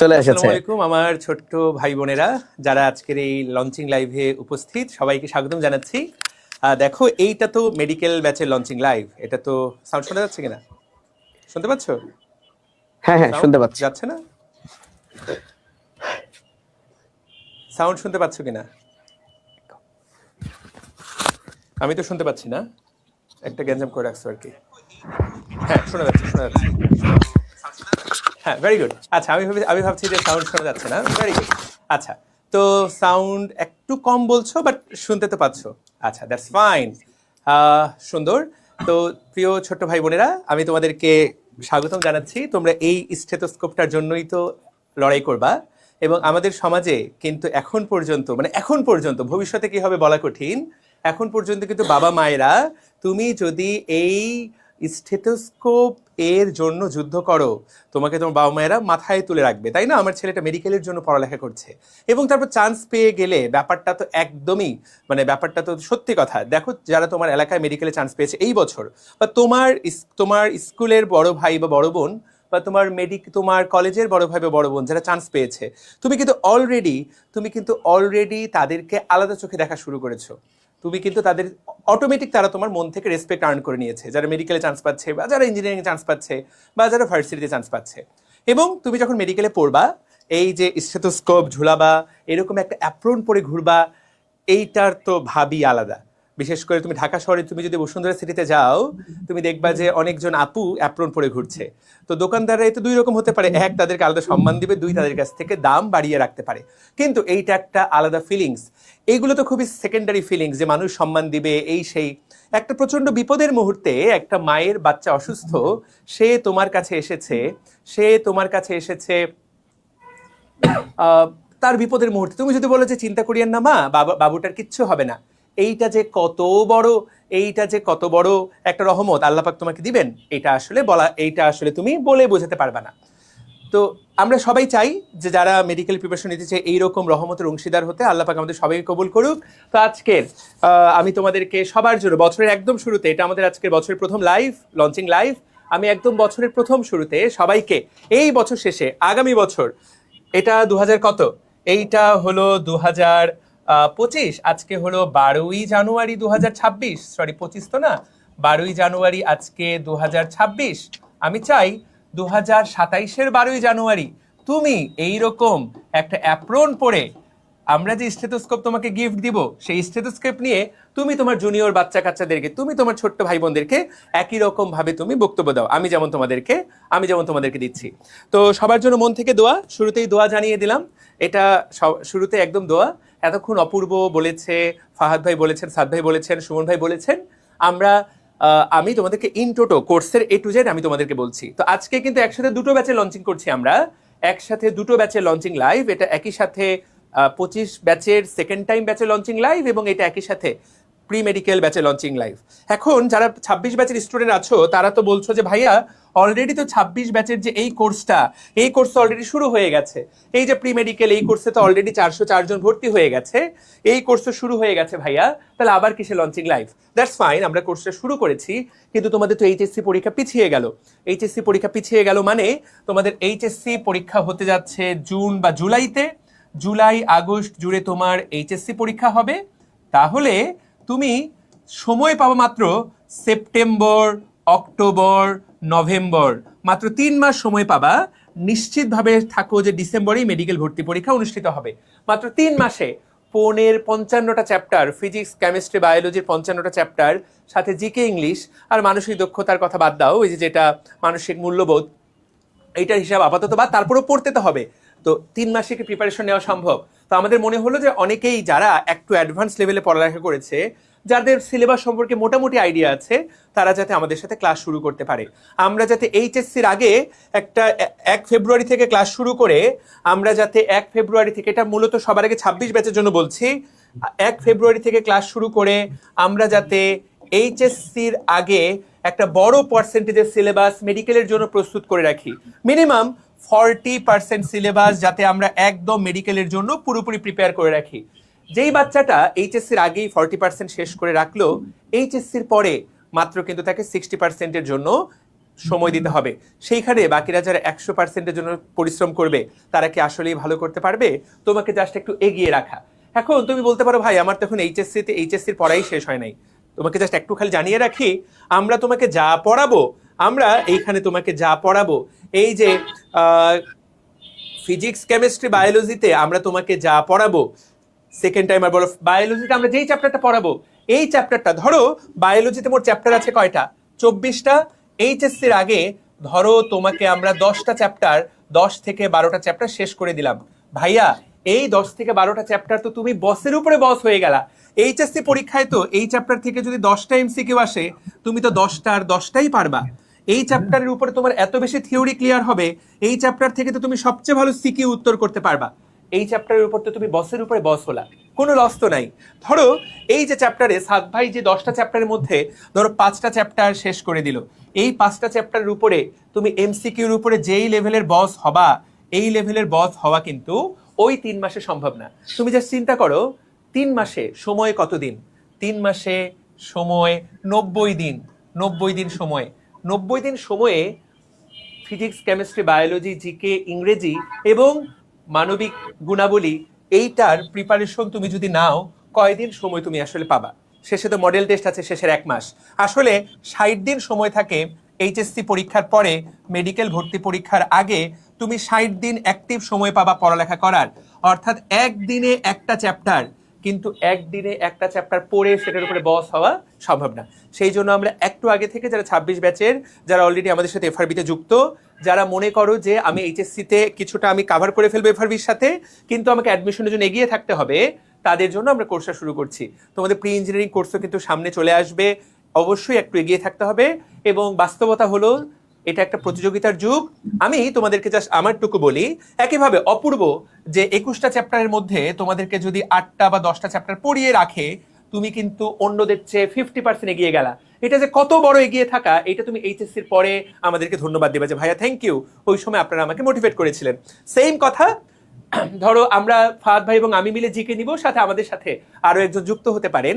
চলে এসেছে। আসসালামু আমার ছোট্ট ভাই বোনেরা যারা আজকের এই লঞ্চিং লাইভে উপস্থিত সবাইকে স্বাগতম জানাচ্ছি। দেখো এইটা তো মেডিকেল ব্যাচের লঞ্চিং লাইভ এটা তো সাউন্ড শোনা যাচ্ছে কিনা? শুনতে পাচ্ছ? হ্যাঁ হ্যাঁ শুনতে পাচ্ছি। যাচ্ছে না? সাউন্ড শুনতে পাচ্ছ কিনা? আমি তো শুনতে পাচ্ছি না। একটা গ্যাঞ্জাম করে রাখছো আর কি। হ্যাঁ শোনা যাচ্ছে শোনা যাচ্ছে। হ্যাঁ ভেরি গুড আচ্ছা আমি ভাবি আমি ভাবছি যে সাউন্ড শোনা যাচ্ছে না। ভেরি গুড আচ্ছা তো সাউন্ড একটু কম বলছো বাট শুনতে তো পাচ্ছ। আচ্ছা দ্যাটস ফাইন সুন্দর। তো প্রিয় ছোট্ট ভাই বোনেরা, আমি তোমাদেরকে স্বাগতম জানাচ্ছি। তোমরা এই স্টেথোস্কোপটার জন্যই তো লড়াই করবা। এবং আমাদের সমাজে কিন্তু এখন পর্যন্ত মানে এখন পর্যন্ত, ভবিষ্যতে কি হবে বলা কঠিন, এখন পর্যন্ত কিন্তু বাবা মায়েরা, তুমি যদি এই স্টেথোস্কোপ এর জন্য যুদ্ধ করো। তোমাকে তোমার বাবা মায়েরা মাথায় তুলে রাখবে, তাই না? আমার ছেলেটা মেডিকেলের জন্য পড়ালেখা করছে। এবং তারপর চান্স পেয়ে গেলে ব্যাপারটা তো একদমই মানে ব্যাপারটা তো সত্যি কথা। দেখো যারা তোমার এলাকায় মেডিকেলে চান্স পেয়েছে এই বছর, বা তোমার তোমার স্কুলের বড় ভাই বা বড় বোন, বা তোমার মেডিক তোমার কলেজের বড় ভাই বা বড় বোন যারা চান্স পেয়েছে, তুমি কিন্তু অলরেডি তুমি কিন্তু অলরেডি তাদেরকে আলাদা চোখে দেখা শুরু করেছ। তুমি কিন্তু তাদের অটোমেটিক তারা তোমার মন থেকে রেসপেক্ট আর্ন করে নিয়েছে। যারা মেডিকেলে চান্স পাচ্ছে বা যারা ইঞ্জিনিয়ারিং চান্স পাচ্ছে বা যারা ভার্সিটিতে চান্স পাচ্ছে। এবং তুমি যখন মেডিকেলে পড়বা, এই যে স্টেথোস্কোপ ঝুলাবা, এরকম একটা অ্যাপ্রোন পরে ঘুরবা, এইটার তো ভাবি আলাদা। বিশেষ করে তুমি ঢাকা শহরে তুমি যদি বসুন্ধরা সিটিতে যাও, তুমি দেখবা যে অনেকজন আপু অ্যাপ্রন পরে ঘুরছে। তো দোকানদাররা এতে দুই রকম হতে পারে। এক তাদেরকে আলাদা সম্মান দিবে, দুই তাদের কাছ থেকে দাম বাড়িয়ে রাখতে পারে। কিন্তু এইটা একটা আলাদা ফিলিংস এইগুলো তো খুবই সেকেন্ডারি ফিলিংস যে মানুষ সম্মান দিবে, এই সেই। একটা প্রচণ্ড বিপদের মুহূর্তে একটা মায়ের বাচ্চা অসুস্থ, সে তোমার কাছে এসেছে, সে তোমার কাছে এসেছে তার বিপদের মুহূর্তে। তুমি যদি বলো যে, চিন্তা করিয়েন না মা, বাবা, বাবুটার কিচ্ছু হবে না। এইটা যে কত বড়, এইটা যে কত বড় একটা রহমত আল্লাপাক তোমাকে দিবেন, এটা আসলে বলা, এইটা আসলে তুমি বলে বোঝাতে পারবে না। তো আমরা সবাই চাই যে যারা মেডিকেল প্রিপারেশন নিতে চাই এইরকম রহমতের অংশীদার হতে আল্লাহ পাক আমাদের সবাইকে কবুল করুক। তো আজকের আমি তোমাদেরকে সবার জন্য, বছরের একদম শুরুতে, এটা আমাদের আজকের বছরের প্রথম লাইভ লঞ্চিং লাইভ আমি একদম বছরের প্রথম শুরুতে সবাইকে এই বছর শেষে, আগামী বছর, এটা দু হাজার কত? এইটা হলো দু হাজার পঁচিশ, আজকে হলো বারোই জানুয়ারি দু ছাব্বিশ। সরি পঁচিশ তো না। বারোই জানুয়ারি আজকে দু ছাব্বিশ। আমি চাই দু হাজার সাতাইশের বারোই জানুয়ারি তুমি এই রকম একটা অ্যাপ্রন পরে আমরা যে স্টেথোস্কোপ তোমাকে গিফট দিব, সেই স্টেথোস্কোপ নিয়ে তুমি তোমার জুনিয়র বাচ্চা কাচ্চাদেরকে তুমি তোমার ছোট্ট ভাই বোনদেরকে একই রকম ভাবে তুমি বক্তব্য দাও। আমি যেমন তোমাদেরকে, আমি যেমন তোমাদেরকে দিচ্ছি। তো সবার জন্য মন থেকে দোয়া, শুরুতেই দোয়া জানিয়ে দিলাম। এটা শুরুতে একদম দোয়া। এতক্ষণ অপূর্ব বলেছে, ফাহাদ ভাই বলেছেন, সাদ ভাই বলেছেন, সুমন ভাই বলেছেন। আমরা আমি তোমাদেরকে ইন টোটো কোর্সের এ টু জেড আমি তোমাদেরকে বলছি। তো আজকে কিন্তু একসাথে দুটো ব্যাচে লঞ্চিং করছি আমরা। একসাথে দুটো ব্যাচে লঞ্চিং লাইভ এটা একই সাথে পঁচিশ ব্যাচের সেকেন্ড টাইম ব্যাচে লঞ্চিং লাইভ এবং এটা একই সাথে প্রি মেডিকেল ব্যাচে লঞ্চিং লাইভ এখন যারা ছাব্বিশ ব্যাচের স্টুডেন্ট আছো, তারা তো বলছো যে, ভাইয়া অলরেডি তো ছাব্বিশ ব্যাচের যে এই কোর্সটা এই কোর্স অলরেডি শুরু হয়ে গেছে। এই যে প্রি মেডিকেল এই কোর্সে তো অলরেডি চারশো চারজন ভর্তি হয়ে গেছে। এই কোর্স তো শুরু হয়ে গেছে, ভাইয়া, তাহলে আবার কিসে লঞ্চিং লাইভ দ্যাটস ফাইন আমরা কোর্সটা শুরু করেছি, কিন্তু তোমাদের তো এইচএসসি পরীক্ষা পিছিয়ে গেল। এইচএসসি পরীক্ষা পিছিয়ে গেল মানে তোমাদের এইচএসসি পরীক্ষা হতে যাচ্ছে জুন বা জুলাইতে। জুলাই, আগস্ট জুড়ে তোমার এইচএসসি পরীক্ষা হবে। তাহলে তুমি সময় পাবো মাত্র সেপ্টেম্বর, অক্টোবর, নভেম্বর। মাত্র তিন মাস সময় পাবা। নিশ্চিতভাবে থাকো যে ডিসেম্বরেই মেডিকেল ভর্তি পরীক্ষা অনুষ্ঠিত হবে। মাত্র তিন মাসে পনেরো পঞ্চান্নটা চ্যাপ্টার, ফিজিক্স, কেমিস্ট্রি, বায়োলজির পঞ্চান্নটা চ্যাপ্টার, সাথে জিকে ইংলিশ আর মানসিক দক্ষতার কথা বাদ দাও। ওই যে যেটা মানসিক মূল্যবোধ, এইটার হিসাব আপাতত বা তারপরেও পড়তে তো হবে। তো তিন মাসে কি প্রিপারেশন নেওয়া সম্ভব? তো আমাদের মনে হলো যে অনেকেই যারা একটু অ্যাডভান্স লেভেলে পড়ালেখা করেছে, যাদের সিলেবাস সম্পর্কে মোটামুটি আইডিয়া আছে, তারা যাতে আমাদের সাথে ক্লাস শুরু করতে পারে। আমরা যাতে এইচএসসির আগে একটা এক ফেব্রুয়ারি থেকে ক্লাস শুরু করে, আমরা যাতে এক ফেব্রুয়ারি থেকে, এটা মূলত সবার আগে ছাব্বিশ ব্যাচের জন্য বলছি, এক ফেব্রুয়ারি থেকে ক্লাস শুরু করে, আমরা যাতে এইচএসসির আগে একটা বড় পার্সেন্টেজের সিলেবাস মেডিকেলের জন্য প্রস্তুত করে রাখি। মিনিমাম ফর্টি পার্সেন্ট সিলেবাস যাতে আমরা একদম মেডিকেলের জন্য পুরোপুরি প্রিপেয়ার করে রাখি। যেই বাচ্চাটা এইচএসসির আগেই ফর্টি পার্সেন্ট শেষ করে রাখল এইচএসসির পরে মাত্র কিন্তু তাকে সিক্সটি পার্সেন্টের জন্য সময় দিতে হবে। সেইখানে বাকিরা যারা একশো পার্সেন্টের জন্য পরিশ্রম করবে, তারা কি আসলেই ভালো করতে পারবে? তোমাকে জাস্ট একটু এগিয়ে রাখা। এখন তুমি বলতে পারো, ভাই, আমার তখন এইচএসসিতে এইচএসসির পড়াই শেষ হয় নাই। তোমাকে জাস্ট একটু খালি জানিয়ে রাখি, আমরা তোমাকে যা পড়াবো আমরা এইখানে তোমাকে যা পড়াবো, এই যে ফিজিক্স কেমিস্ট্রি বায়োলজিতে আমরা তোমাকে যা পড়াবো সেকেন্ড টাইম আর বলো বায়োলজিতে আমরা যেই চ্যাপ্টারটা পড়াবো, এই চ্যাপ্টারটা ধরো বায়োলজিতে মোট চ্যাপ্টার আছে কয়টা? চব্বিশটা। এইচএসসির আগে, ধরো তোমাকে আমরা দশটা চ্যাপ্টার দশ থেকে বারোটা চ্যাপ্টার শেষ করে দিলাম। ভাইয়া, এই দশ থেকে বারোটা চ্যাপ্টার তো তুমি বসের উপরে বস হয়ে গেলা। এইচএসসি পরীক্ষায় তো এই চ্যাপ্টার থেকে যদি দশটা এমসিকিউ আসে, তুমি তো দশটা আর দশটাই পারবা। এই চ্যাপ্টারের উপরে তোমার এত বেশি থিওরি ক্লিয়ার হবে, এই চ্যাপ্টার থেকে তো তুমি সবচেয়ে ভালো সিকিউ উত্তর করতে পারবা। এই চ্যাপ্টারের উপর তো তুমি বসের উপরে বস হলা, কোনো লস তো নাই। ধরো, এই যে চ্যাপ্টারে সাত ভাই যে দশটা চ্যাপ্টারের মধ্যে, ধরো পাঁচটা চ্যাপ্টার শেষ করে দিল, এই পাঁচটা চ্যাপ্টারের উপরে তুমি এমসিকিউর উপরে যেই লেভেলের বস হবা, এই লেভেলের বস হওয়া কিন্তু ওই তিন মাসে সম্ভব না। তুমি জাস্ট চিন্তা করো, তিন মাসে সময় কতদিন? তিন মাসে সময় নব্বই দিন নব্বই দিন সময়। নব্বই দিন সময়ে ফিজিক্স, কেমিস্ট্রি, বায়োলজি, জিকে, ইংরেজি এবং মানবিক গুণাবলী এইটার প্রিপারেশন তুমি যদি নাও, কয়দিন সময় তুমি আসলে পাবা? শেষে তো মডেল টেস্ট আছে, শেষের এক মাস। আসলে ষাট দিন সময় থাকে এইচএসসি পরীক্ষার পরে মেডিকেল ভর্তি পরীক্ষার আগে তুমি ষাট দিন অ্যাক্টিভ সময় পাবা পড়ালেখা করার। অর্থাৎ একদিনে একটা চ্যাপ্টার কিন্তু একদিনে একটা চ্যাপ্টার পড়ে সেটার উপরে বস হওয়া সম্ভব না। সেই জন্য আমরা একটু আগে থেকে যারা ছাব্বিশ ব্যাচের যারা অলরেডি আমাদের সাথে এফআরবিতে যুক্ত, যারা মনে করো যে আমি এইচএসসিতে কিছুটা আমি কাভার করে ফেলব এফআরবির সাথে, কিন্তু আমাকে অ্যাডমিশনের জন্য এগিয়ে থাকতে হবে, তাদের জন্য আমরা কোর্সটা শুরু করছি। তোমাদের প্রি ইঞ্জিনিয়ারিং কোর্সও কিন্তু সামনে চলে আসবে, অবশ্যই একটু এগিয়ে থাকতে হবে এবং বাস্তবতা হলো এটা একটা প্রতিযোগিতার যুগ। আমি তোমাদেরকে জাস্ট আমারটুকু বলি, একইভাবে অপূর্ব যে একুশটা চ্যাপ্টারের মধ্যে তোমাদেরকে যদি আটটা বা দশটা চ্যাপ্টার পড়িয়ে রাখে, তুমি কিন্তু অন্যদের চেয়ে ফিফটি পার্সেন্ট এগিয়ে গেলা। এটা যে কত বড় এগিয়ে থাকা, এটা তুমি এইচএসসির পরে আমাদেরকে ধন্যবাদ দেবে যে, ভাইয়া থ্যাংক ইউ ওই সময় আপনারা আমাকে মোটিভেট করেছিলেন। সেম কথা, ধরো আমরা ফাদ ভাই এবং আমি মিলে জিকে নিব, সাথে আমাদের সাথে আরও একজন যুক্ত হতে পারেন।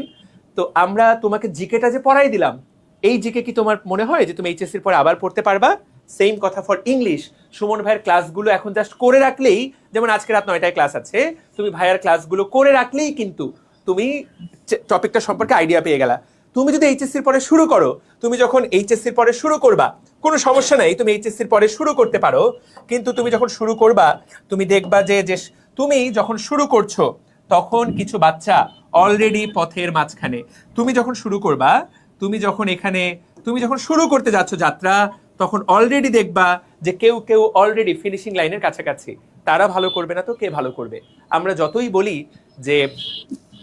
তো আমরা তোমাকে জিকেটা যে পড়াই দিলাম এই জিকে কি তোমার মনে হয় যে তুমি এইচএসসির পরে আবার পড়তে পারবা? সেম কথা ফর ইংলিশ সুমন ভাইয়ের ক্লাসগুলো এখন জাস্ট করে রাখলেই, যেমন আজকে রাত নয়টায় ক্লাস আছে, তুমি ভাইয়ার ক্লাসগুলো করে রাখলেই কিন্তু তুমি টপিকটা সম্পর্কে আইডিয়া পেয়ে গেলা। তুমি যদি এইচএসসির পরে শুরু করো, তুমি যখন এইচএসসির পরে শুরু করবা, কোনো সমস্যা নাই, তুমি এইচএসসির পরে শুরু করতে পারো, কিন্তু তুমি যখন শুরু করবা, তুমি দেখবা যে যে তুমি যখন শুরু করছ, তখন কিছু বাচ্চা অলরেডি পথের মাঝখানে। তুমি যখন শুরু করবা তুমি যখন এখানে, তুমি যখন শুরু করতে যাচ্ছ যাত্রা, তখন অলরেডি দেখবা যে কেউ কেউ অলরেডি ফিনিশিং লাইনের কাছাকাছি। তারা ভালো করবে না তো কে ভালো করবে? আমরা যতই বলি যে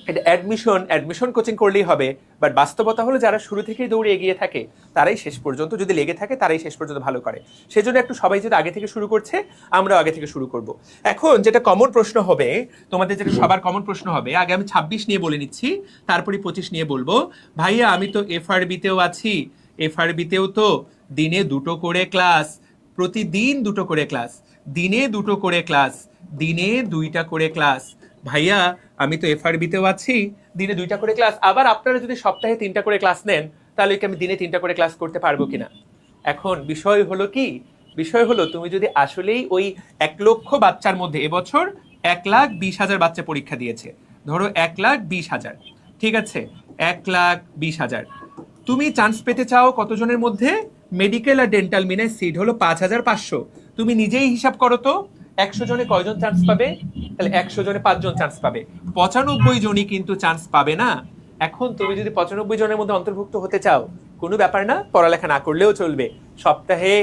এটা অ্যাডমিশন অ্যাডমিশন কোচিং করলেই হবে বাট বাস্তবতা হলো যারা শুরু থেকেই দৌড়ে এগিয়ে থাকে, তারাই শেষ পর্যন্ত, যদি লেগে থাকে তারাই শেষ পর্যন্ত ভালো করে। সেজন্য একটু সবাই যদি আগে থেকে শুরু করছে, আমরাও আগে থেকে শুরু করব। এখন যেটা কমন প্রশ্ন হবে, তোমাদের যেটা সবার কমন প্রশ্ন হবে, আগে আমি ছাব্বিশ নিয়ে বলে নিচ্ছি তারপরে পঁচিশ নিয়ে বলব। ভাইয়া, আমি তো এফআরবিতেও আছি, এফআরবিতেও তো দিনে দুটো করে ক্লাস, প্রতিদিন দুটো করে ক্লাস, দিনে দুটো করে ক্লাস, দিনে দুইটা করে ক্লাস ভাইয়া, আমি তো এফআরবিতেও আছি। দিনে দুইটা করে ক্লাস। আবার আপনারা যদি সপ্তাহে তিনটা করে ক্লাস নেন, তাহলে কি আমি দিনে তিনটা করে ক্লাস করতে পারব কিনা? এখন বিষয় হলো কি? বিষয় হলো, তুমি যদি আসলেই ওই এক লক্ষ বাচ্চার মধ্যে এবছর এক লাখ বিশ হাজার বাচ্চা পরীক্ষা দিয়েছে। ধরো এক লাখ বিশ হাজার। ঠিক আছে? এক লাখ বিশ হাজার। তুমি চান্স পেতে চাও কতজনের মধ্যে? মেডিকেল আর ডেন্টাল মিনে সিট হলো পাঁচ হাজার পাঁচশো। তুমি নিজেই হিসাব করো তো। একশো জনে কয়জন চান্স পাবে? তাহলে একশো জনে পাঁচজন চান্স পাবে। পঁচানব্বই জনই কিন্তু চান্স পাবে না। এখন তুমি যদি পঁচানব্বই জনের মধ্যে অন্তর্ভুক্ত হতে চাও, কোনো ব্যাপার না, পড়ালেখা না করলেও চলবে। সপ্তাহে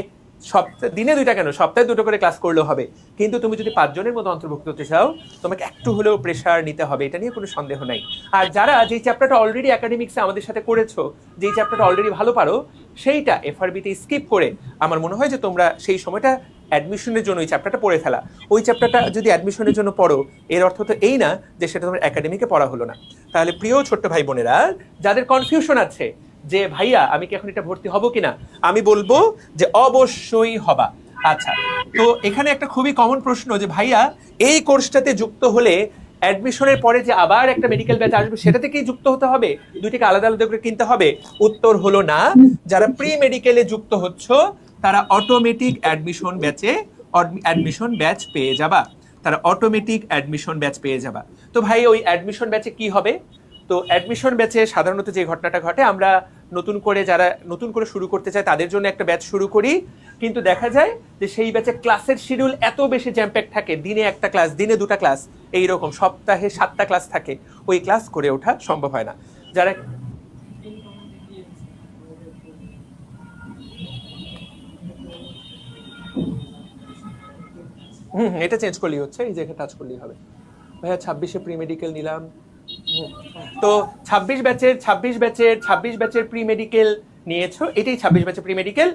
সপ্তাহে দিনে দুইটা কেন? সপ্তাহে দুটো করে ক্লাস করলেও হবে। কিন্তু তুমি যদি পাঁচজনের মধ্যে অন্তর্ভুক্ত হতে চাও, তোমাকে একটু হলেও প্রেশার নিতে হবে। এটা নিয়ে কোনো সন্দেহ নাই। আর যারা যেই চ্যাপ্টারটা অলরেডি একাডেমিক্সে আমাদের সাথে করেছ, যেই চ্যাপ্টারটা অলরেডি ভালো পারো, সেইটা এফআরবিতে স্কিপ করে আমার মনে হয় যে তোমরা সেই সময়টা অ্যাডমিশনের জন্য ওই চ্যাপ্টারটা পড়ে ফেলা। ওই চ্যাপ্টারটা যদি অ্যাডমিশনের জন্য পড়ো, এর অর্থ তো এই না যে সেটা তোমার একাডেমিকে পড়া হলো না। তাহলে প্রিয় ছোট্ট ভাই বোনেরা, যাদের কনফিউশন আছে যে, ভাইয়া, আমি কি এখন এটা ভর্তি হব কিনা? আমি বলব যে, অবশ্যই হবা। আচ্ছা তো এখানে একটা খুবই কমন প্রশ্ন যে, ভাইয়া, এই কোর্সটাতে যুক্ত হলে অ্যাডমিশনের পরে যে, আবার একটা মেডিকেল ব্যাচ আসবে সেটা থেকেই যুক্ত হতে হবে? দুটিকে আলাদা আলাদা করে কিনতে হবে? উত্তর হলো না। যারা প্রি মেডিকেলে যুক্ত হচ্ছ, তারা অটোমেটিক অ্যাডমিশন ব্যাচে অ্যাডমিশন ব্যাচ পেয়ে যাবা। তারা অটোমেটিক অ্যাডমিশন ব্যাচ পেয়ে যাবা। তো ভাই, ওই অ্যাডমিশন ব্যাচে কি হবে? তো অ্যাডমিশন ব্যাচে সাধারণত যে ঘটনাটা ঘটে, আমরা নতুন করে যারা নতুন করে শুরু করতে চায়, তাদের জন্য একটা ব্যাচ শুরু করি। কিন্তু দেখা যায় যে সেই ব্যাচে ক্লাসের শিডিউল এত বেশি জ্যাম্প্যাক থাকে, দিনে একটা ক্লাস দিনে দুটা ক্লাস এই রকম সপ্তাহে সাতটা ক্লাস থাকে, ওই ক্লাস করে ওঠা সম্ভব হয় না। যারা হুম এটা চেঞ্জ করলেই হচ্ছে, এই জায়গায় টাচ করলেই হবে। ভাইয়া, ছাব্বিশে প্রি মেডিকেল নিলাম। তো ছাব্বিশ ব্যাচের ছাব্বিশ ব্যাচের ছাব্বিশ ব্যাচের প্রি মেডিকেল নিয়েছো, এটাই ছাব্বিশ ব্যাচের প্রি মেডিকেল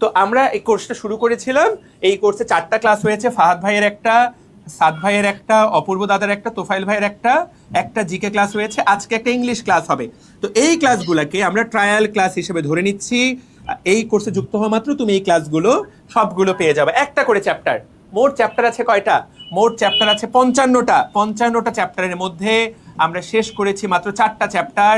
তো আমরা এই কোর্সটা শুরু করেছিলাম। এই কোর্সে চারটা ক্লাস হয়েছে, ফাহাদ ভাইয়ের একটা, সাদ ভাইয়ের একটা, অপূর্ব দাদার একটা, তোফাইল ভাইয়ের একটা একটা জিকে ক্লাস হয়েছে। আজকে একটা ইংলিশ ক্লাস হবে। তো এই ক্লাসগুলোকে আমরা ট্রায়াল ক্লাস হিসেবে ধরে নিচ্ছি। এই কোর্সে যুক্ত হওয়া মাত্র তুমি এই ক্লাসগুলো সবগুলো পেয়ে যাবে। একটা করে চ্যাপ্টার মোট চ্যাপ্টার আছে কয়টা? মোট চ্যাপ্টার আছে পঞ্চান্নটা। পঞ্চান্নটা চ্যাপ্টারের মধ্যে আমরা শেষ করেছি মাত্র চারটা চ্যাপ্টার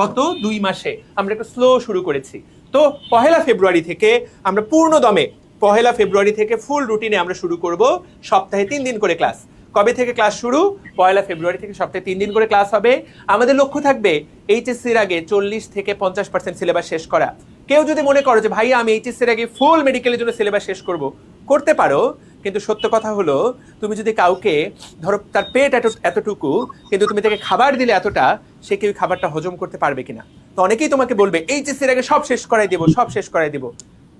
গত দুই মাসে। আমরা একটু স্লো শুরু করেছি। তো পহেলা ফেব্রুয়ারি থেকে আমরা পূর্ণ দমে, পহেলা ফেব্রুয়ারি থেকে ফুল রুটিনে আমরা শুরু করব সপ্তাহে তিন দিন করে ক্লাস কবে থেকে ক্লাস শুরু? পয়লা ফেব্রুয়ারি থেকে সপ্তাহে তিন দিন করে ক্লাস হবে। আমাদের লক্ষ্য থাকবে এইচএসসির আগে চল্লিশ থেকে পঞ্চাশ পার্সেন্ট সিলেবাস শেষ করা। কেউ যদি মনে করো যে ভাই আমি এইচএসসির আগে ফুল মেডিকেলের জন্য সিলেবাস শেষ করব। করতে পারো কিন্তু সত্য কথা হলো, তুমি যদি কাউকে, ধরো তার পেট এত এতটুকু, কিন্তু তুমি তাকে খাবার দিলে এতটা, সে কেউ খাবারটা হজম করতে পারবে কিনা? তো অনেকেই তোমাকে বলবে এইচএসসির আগে সব শেষ করাই দেবো, সব শেষ করাই দেবো।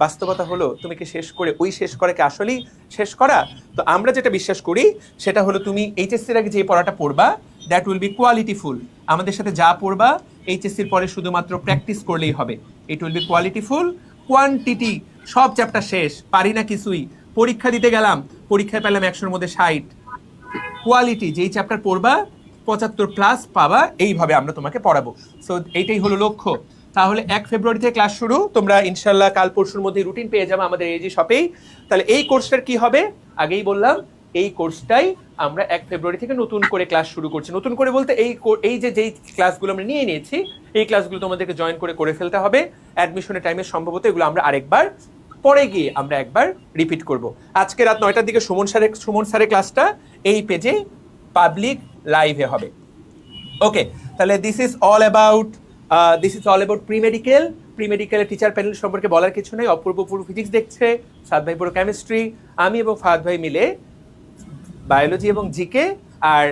বাস্তবতা হলো, তুমি কি শেষ করে, ওই শেষ করে কি আসলেই শেষ করা? তো আমরা যেটা বিশ্বাস করি, সেটা হলো তুমি এইচএসসির আগে যে পড়াটা পড়বা দ্যাট উইল বি কোয়ালিটিফুল আমাদের সাথে যা পড়বা এইচএসসির পরে শুধুমাত্র প্র্যাকটিস করলেই হবে। It will be qualityful quantity সব চ্যাপ্টার শেষ, পারি না কিছুই। পরীক্ষা দিতে গেলাম, পরীক্ষায় পেলাম একশোর মধ্যে ষাট। কোয়ালিটি যেই চ্যাপ্টার পড়বা, পঁচাত্তর প্লাস পাবা, এইভাবে আমরা তোমাকে পড়াবো। সো এইটাই হলো লক্ষ্য। তাহলে এক ফেব্রুয়ারি থেকে ক্লাস শুরু, তোমরা ইনশাল্লাহ কাল পরশুর মধ্যে রুটিন পেয়ে যাবে আমাদের এজি শপেই তাহলে এই কোর্সটার কি হবে? আগেই বললাম, এই কোর্সটাই আমরা এক ফেব্রুয়ারি থেকে নতুন করে ক্লাস শুরু করছি। নতুন করে বলতে এই এই যে যেই ক্লাসগুলো আমরা নিয়ে নিয়েছি, এই ক্লাসগুলো তোমাদেরকে জয়েন করে করে ফেলতে হবে। অ্যাডমিশনের টাইমে সম্ভবত এগুলো আমরা আরেকবার পরে গিয়ে আমরা একবার রিপিট করব। আজকে রাত নয়টার দিকে সুমন স্যারের সুমন স্যারের ক্লাসটা এই পেজে পাবলিক লাইভে হবে। ওকে তাহলে this is all about this is all about pre medical pre মেডিকেলের টিচার প্যানেল সম্পর্কে বলার কিছু নেই। অপূর্ব পুরো ফিজিক্স দেখছে সাদ ভাই পুরো কেমিস্ট্রি আমি এবং ফাহাদ ভাই মিলে বায়োলজি এবং জিকে আর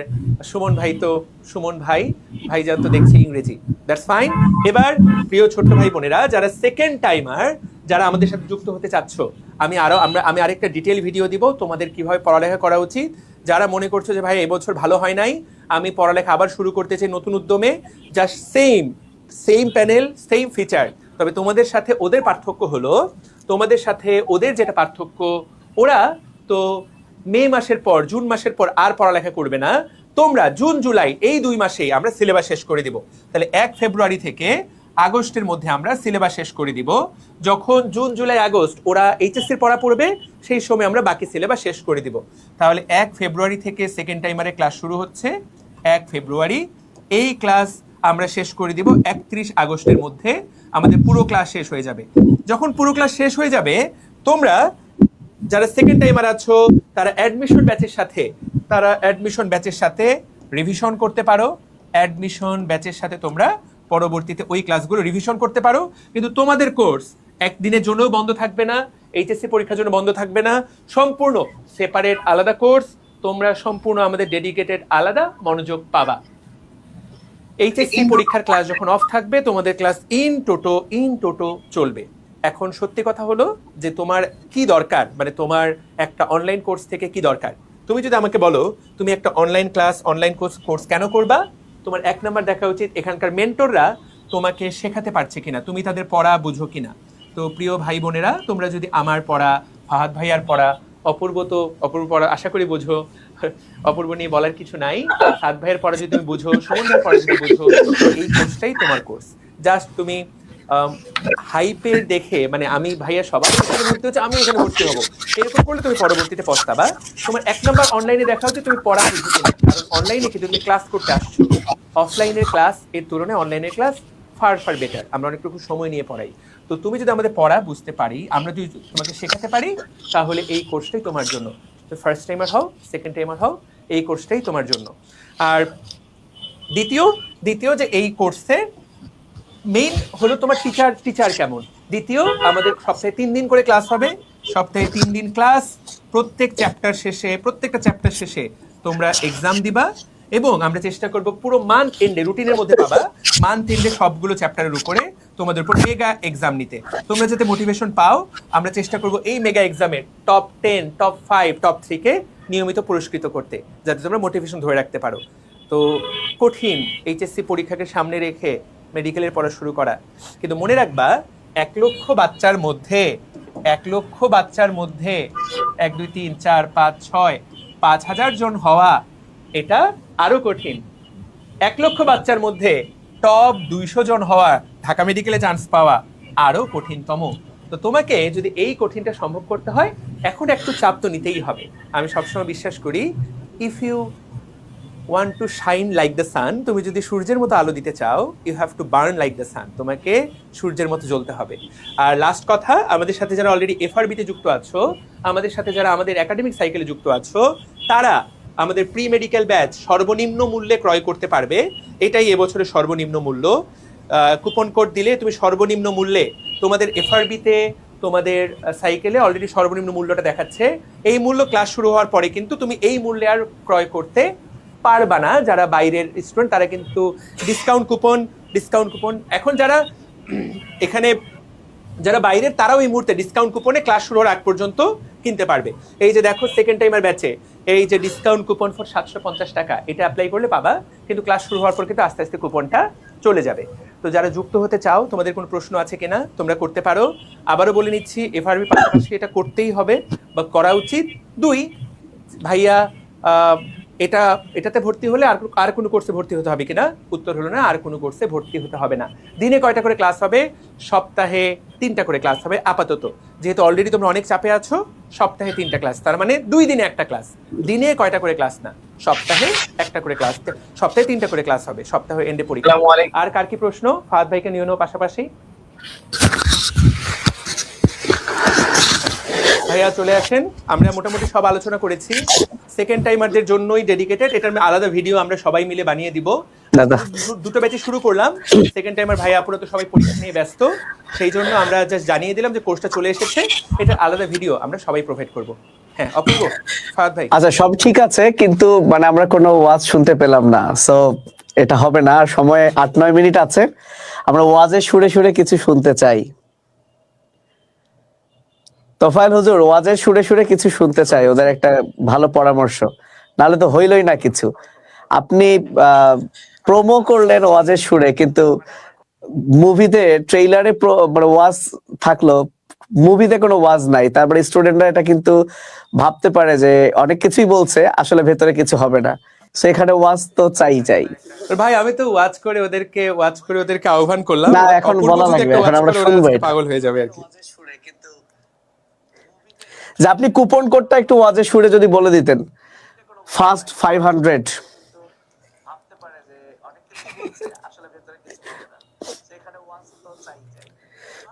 সুমন ভাই তো, সুমন ভাই, ভাইজান তো দেখছি ইংরেজি। দ্যাটস ফাইন এবার প্রিয় ছোট্ট ভাই বোনেরা, যারা সেকেন্ড টাইমার যারা আমাদের সাথে যুক্ত হতে চাচ্ছ, আমি আরও, আমরা, আমি আরেকটা ডিটেল ভিডিও দিব তোমাদের কীভাবে পড়ালেখা করা উচিত। যারা মনে করছ যে, ভাই, এবছর ভালো হয় নাই, আমি পড়ালেখা আবার শুরু করতে চাই নতুন উদ্যমে just same same panel same feature তবে তোমাদের সাথে ওদের পার্থক্য হলো, তোমাদের সাথে ওদের যেটা পার্থক্য, ওরা তো মে মাসের পর, জুন মাসের পর আর পড়ালেখা করবে না। তোমরা জুন, জুলাই, এই দুই মাসেই আমরা সিলেবাস শেষ করে দিব। তাহলে এক ফেব্রুয়ারি থেকে আগস্টের মধ্যে আমরা সিলেবাস শেষ করে দিব। যখন জুন, জুলাই, আগস্ট ওরা এইচএসসির পড়া পড়বে, সেই সময় আমরা বাকি সিলেবাস শেষ করে দিব। তাহলে এক ফেব্রুয়ারি থেকে সেকেন্ড টাইমারে ক্লাস শুরু হচ্ছে, এক ফেব্রুয়ারি। এই ক্লাস আমরা শেষ করে দিব একত্রিশ আগস্টের মধ্যে। আমাদের পুরো ক্লাস শেষ হয়ে যাবে। যখন পুরো ক্লাস শেষ হয়ে যাবে, তোমরা যারা সেকেন্ড টাইমার আছো, তারা অ্যাডমিশন ব্যাচের সাথে, তারা অ্যাডমিশন ব্যাচের সাথে রিভিশন করতে পারো। অ্যাডমিশন ব্যাচের সাথে তোমরা পরবর্তীতে ওই ক্লাসগুলো রিভিশন করতে পারো। কিন্তু তোমাদের কোর্স একদিনের জন্যও বন্ধ থাকবে না এইচএসসি পরীক্ষার জন্য বন্ধ থাকবে না। সম্পূর্ণ সেপারেট আলাদা কোর্স তোমরা সম্পূর্ণ আমাদের ডেডিকেটেড আলাদা মনোযোগ পাবা। এইচএসসি পরীক্ষার ক্লাস যখন অফ থাকবে তোমাদের class in toto in toto চলবে। এখন সত্যি কথা হলো যে তোমার কি দরকার? মানে তোমার একটা অনলাইন কোর্স থেকে কি দরকার? তুমি যদি আমাকে বলো তুমি একটা online class online course course কেন করবা? তোমার এক নাম্বার দেখা উচিত, এখানকার মেন্টররা তোমাকে শেখাতে পারছে কিনা, তুমি তাদের পড়া বুঝো কিনা। তো প্রিয় ভাই বোনেরা, তোমরা যদি আমার পড়া, ফাহাদ ভাইয়ার পড়া, অপূর্ব তো, অপূর্ব পড়া আশা করি বুঝো, অপূর্ব নিয়ে বলার কিছু নাই। সাত ভাইয়ের পড়া যদি তুমি বুঝো সমুদ্রের পড়া যদি বুঝো, এই কোর্সটাই তোমার কোর্স জাস্ট তুমি হাইপের দেখে মানে আমি ভাইয়া সবার এখানে ভর্তি হচ্ছে আমি এখানে ভর্তি হব। এরকম করলে তুমি পরবর্তীতে পস্তাবা। তোমার এক নম্বর অনলাইনে দেখা হচ্ছে, তুমি পড়া বুঝো কারণ অনলাইনে কিন্তু তুমি ক্লাস করতে আসছো। অফলাইনের ক্লাস এর তুলনায় অনলাইনের ক্লাস ফার ফার বেটার আমরা অনেকটুকু সময় নিয়ে পড়াই। তো তুমি যদি আমাদের পড়া বুঝতে পারি, আমরা যদি তোমাকে শেখাতে পারি, তাহলে এই কোর্সটাই তোমার জন্য। ফার্স্ট টাইমার হও সেকেন্ড টাইমার হও, এই কোর্সটাই তোমার জন্য। আর দ্বিতীয় দ্বিতীয় যে এই কোর্সে মেইন হলো তোমার টিচার টিচার কেমন? দ্বিতীয়, আমাদের সপ্তাহে তিন দিন করে ক্লাস হবে। সপ্তাহে তিন দিন ক্লাস প্রত্যেক চ্যাপ্টার শেষে, প্রত্যেকটা চ্যাপ্টার শেষে তোমরা এক্সাম দিবা এবং আমরা চেষ্টা করব পুরো মান্থ এন্ডে রুটিনের মধ্যে পাবা। মান্থ এন্ডে সবগুলো চ্যাপ্টারের উপরে তোমাদের উপর মেগা এক্সাম নিতে। তোমরা যাতে মোটিভেশন পাও, আমরা চেষ্টা করব এই মেগা এক্সামের top ten top five top থ্রিকে নিয়মিত পুরস্কৃত করতে, যাতে তোমরা মোটিভেশন ধরে রাখতে পারো। তো কঠিন এইচএসসি পরীক্ষাকে সামনে রেখে মেডিকেলের পড়া শুরু করা। কিন্তু মনে রাখবা, এক লক্ষ বাচ্চার মধ্যে, এক লক্ষ বাচ্চার মধ্যে এক, দুই, তিন, চার, পাঁচ, ছয়, পাঁচ হাজার জন হওয়া এটা আরও কঠিন। এক লক্ষ বাচ্চার মধ্যে টপ দুইশো জন হওয়া ঢাকা মেডিকেলে চান্স পাওয়া আরও কঠিনতম। তো তোমাকে যদি এই কঠিনটা সম্ভব করতে হয়, এখন একটু চাপ তো নিতেই হবে। আমি সবসময় বিশ্বাস করি if you want to shine like the sun তুমি যদি সূর্যের মতো আলো দিতে চাও you have to burn like the sun তোমাকে সূর্যের মতো জ্বলতে হবে। আর লাস্ট কথা, আমাদের সাথে যারা অলরেডি এফআরবিতে যুক্ত আছো, আমাদের সাথে যারা আমাদের একাডেমিক সাইকেলে যুক্ত আছো, তারা আমাদের প্রি মেডিকেল ব্যাচ সর্বনিম্ন মূল্যে ক্রয় করতে পারবে। এটাই এবছরের সর্বনিম্ন মূল্য। কুপন কোড দিলে তুমি সর্বনিম্ন মূল্যে তোমাদের এফআরবিতে তোমাদের সাইকেলে অলরেডি সর্বনিম্ন মূল্যটা দেখাচ্ছে। এই মূল্য ক্লাস শুরু হওয়ার পরে কিন্তু তুমি এই মূল্যে আর ক্রয় করতে পারবা না যারা বাইরের স্টুডেন্ট তারা কিন্তু ডিসকাউন্ট কুপন ডিসকাউন্ট কুপন এখন যারা এখানে যারা বাইরের, তারাও এই মুহূর্তে ডিসকাউন্ট কুপনে ক্লাস শুরু হওয়ার আগ পর্যন্ত কিনতে পারবে। এই যে দেখো সেকেন্ড টাইমার ব্যাচে এই যে ডিসকাউন্ট কুপন ফর সাতশো পঞ্চাশ টাকা, এটা অ্যাপ্লাই করলে পাবা, কিন্তু ক্লাস শুরু হওয়ার পর কিন্তু আস্তে আস্তে কুপনটা চলে যাবে। তো যারা যুক্ত হতে চাও, তোমাদের কোনো প্রশ্ন আছে কিনা, তোমরা করতে পারো। আবারও বলে নিচ্ছি এফআরবি পাশাপাশি এটা করতেই হবে, বা করা উচিত। দুই, ভাইয়া এটা এটাতে ভর্তি হলে আর আর কোনো কোর্সে ভর্তি হতে হবে কিনা উত্তর হলো না আর কোনো কোর্সে ভর্তি হতে হবে না। দিনে কয়টা করে ক্লাস হবে? সপ্তাহে তিনটা করে ক্লাস হবে আপাতত। যেহেতু অলরেডি তোমরা অনেক চাপে আছো সপ্তাহে তিনটা ক্লাস তার মানে দুই দিনে একটা ক্লাস দিনে কয়টা করে ক্লাস না? সপ্তাহে একটা করে ক্লাস সপ্তাহে তিনটা করে ক্লাস হবে সপ্তাহে এন্ডে পরীক্ষা। আর কার কি প্রশ্ন? ফাহাদ ভাইকে নিয়ে নেও পাশাপাশি। ভাইয়া চলে আসেন। আমরা মোটামুটি সব আলোচনা করেছি। সেকেন্ড টাইমারদের জন্যই ডেডিকেটেড এটার আলাদা ভিডিও আমরা সবাই মিলে বানিয়ে দিব। দাদা। দুটো ব্যাচে শুরু করলাম। সেকেন্ড টাইমার ভাই আপুরা তো সবাই পরীক্ষা নিয়ে ব্যস্ত। সেই জন্য আমরা জাস্ট জানিয়ে দিলাম যে কোর্সটা চলে এসেছে। এটার আলাদা ভিডিও আমরা সবাই প্রোভাইড করব। হ্যাঁ অপূর্ব। ফাহাদ ভাই। আচ্ছা সব ঠিক আছে কিন্তু মানে আমরা কোনো ওয়াজ শুনতে পেলাম না। সো এটা হবে না। সময় আট নয় মিনিট আছে। আমরা ওয়াজের সুরে সুরে কিছু শুনতে চাই। তোফায়েল হুজুর ওয়াজের সুরে সুরে কিছু শুনতে চাই ওদের একটা ভালো পরামর্শ। নাহলে তো হইলই না কিছু। আপনি প্রোমো করলেন ওয়াজের সুরে কিন্তু মুভিতে ট্রেইলারে মানে ওয়াজ থাকল মুভিতে কোনো ওয়াজ নাই। তারপরে স্টুডেন্টরা এটা কিন্তু ভাবতে পারে যে অনেক কিছুই বলছে আসলে ভেতরে কিছু হবে না। সেখানে ওয়াজ তো চাই চাই ভাই আমি তো ওয়াজ করে ওদেরকে ওয়াজ করে ওদেরকে আহ্বান করলাম। না, এখন বলা লাগবে, এখন আমরা শুনব পাগল হয়ে যাবে আর কি। যে আপনি কুপন কোডটা একটু ওয়াজে সুরে যদি বলে দিতেন। ফার্স্ট ফাইভ হান্ড্রেড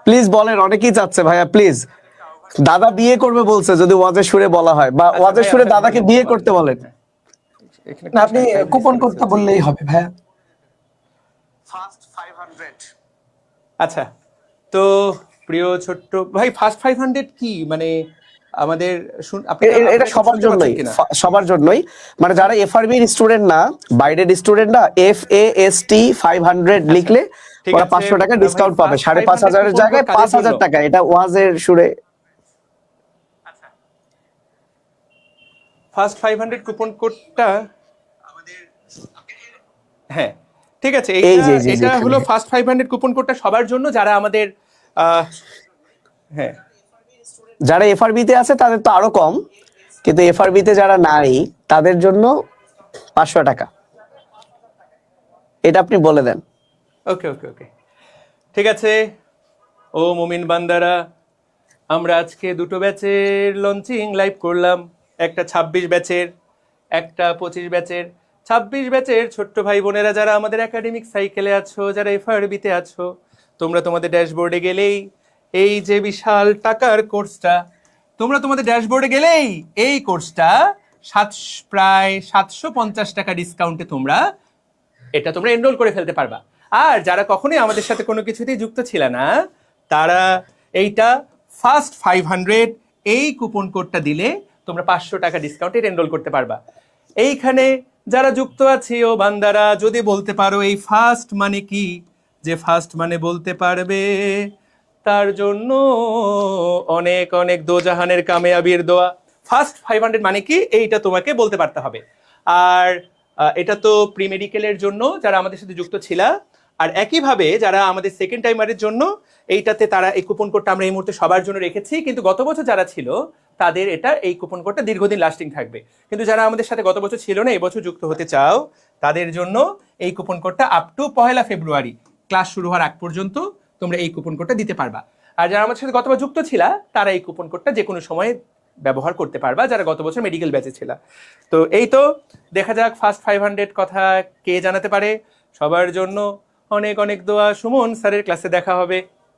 প্লিজ বলেন অনেকেই চাচ্ছে ভাইয়া প্লিজ দাদা বিয়ে করবে বলছে যদি ওয়াজের সুরে বলা হয়। বা আচ্ছা, ওয়াজের সুরে দাদাকে বিয়ে করতে বলেন। না আপনি কুপন কোডটা বললেই হবে ভাইয়া। আচ্ছা তো প্রিয় ছোট্ট ভাই ফার্স্ট ফাইভ হান্ড্রেড কি? মানে আমাদের এটা সবার জন্যই সবার জন্যই। মানে যারা এফআরবির স্টুডেন্ট না বাইরের স্টুডেন্ট না F A S T five hundred লিখলে ঠিক ওরা আছে, পাঁচশো টাকা ডিসকাউন্ট পাবে সাড়ে পাঁচ 500 হাজারের জায়গায় পাঁচ হাজার টাকা এটা ওয়াজের সুরে ফার্স্ট ফাইভ হান্ড্রেড কুপন কোডটা হ্যাঁ ঠিক আছে এটা হলো ফার্স্ট ফাইভ হান্ড্রেড কুপন কোডটা সবার জন্য যারা আমাদের আহ, হ্যাঁ। যারা এফআরবি তে আছে, তাদের তো আরও কম, কিন্তু এফআরবি তে যারা নাই, তাদের জন্য পাঁচশো টাকা। এটা আপনি বলে দেন। ওকে ওকে ওকে। ঠিক আছে। ও মুমিন বান্দারা, আমরা আজকে দুটো ব্যাচের লঞ্চিং লাইভ করলাম। একটা ছাব্বিশ ব্যাচের, একটা পঁচিশ ব্যাচের। ছাব্বিশ ব্যাচের ছোট্ট ভাই বোনেরা যারা আমাদের একাডেমিক সাইকেলে আছো, যারা এফআরবিতে আছো, তোমরা তোমাদের ড্যাশবোর্ডে গেলেই এই যে বিশাল টাকার কোর্সটা, তোমরা তোমাদের ড্যাশবোর্ডে গেলেই এই কোর্সটা সাত, প্রায় সাতশো পঞ্চাশ টাকা ডিসকাউন্টে তোমরা এটা তোমরা এনরোল করে ফেলতে পারবা। আর যারা কখনোই আমাদের সাথে কোনো কিছুতেই যুক্ত ছিল না, তারা এইটা ফার্স্ট ফাইভ হান্ড্রেড এই কুপন কোডটা দিলে তোমরা পাঁচশো টাকা ডিসকাউন্টে এনরোল করতে পারবা। এইখানে যারা যুক্ত আছে ও বান্দারা, যদি বলতে পারো এই ফার্স্ট মানে কি? যে ফার্স্ট মানে বলতে পারবে তার জন্য অনেক অনেক দোজাহানের কামেয়াবির দোয়া। ফার্স্ট ফাইভ হান্ড্রেড মানে কি? এইটা তোমাকে বলতে পারতে হবে। আর এটা তো প্রি মেডিকেলের জন্য যারা আমাদের সাথে যুক্ত ছিল। আর একইভাবে যারা আমাদের সেকেন্ড টাইমারের জন্য, এইটাতে তারা এই কুপন কোডটা আমরা এই মুহূর্তে সবার জন্য রেখেছি। কিন্তু গত বছর যারা ছিল, তাদের এটা এই কুপন কোডটা দীর্ঘদিন লাস্টিং থাকবে। কিন্তু যারা আমাদের সাথে গত বছর ছিল না এবছর যুক্ত হতে চাও, তাদের জন্য এই কুপন কোডটা আপ টু পহেলা ফেব্রুয়ারি। ক্লাস শুরু হওয়ার আগ পর্যন্ত। তোমরা এই কুপন কোডটা দিতে পারবা। আর যারা আমার সাথে গতবার যুক্ত ছিলা, তারা এই কুপন কোডটা যে কোনো সময় ব্যবহার করতে পারবা, যারা গত বছর মেডিকেল ব্যাচে ছিল। তো এই তো, দেখা যাক ফার্স্ট ফাইভ হান্ড্রেড কথা কে জানাতে পারে। সবার জন্য অনেক অনেক দোয়া। সুমন স্যারের ক্লাসে দেখা হবে।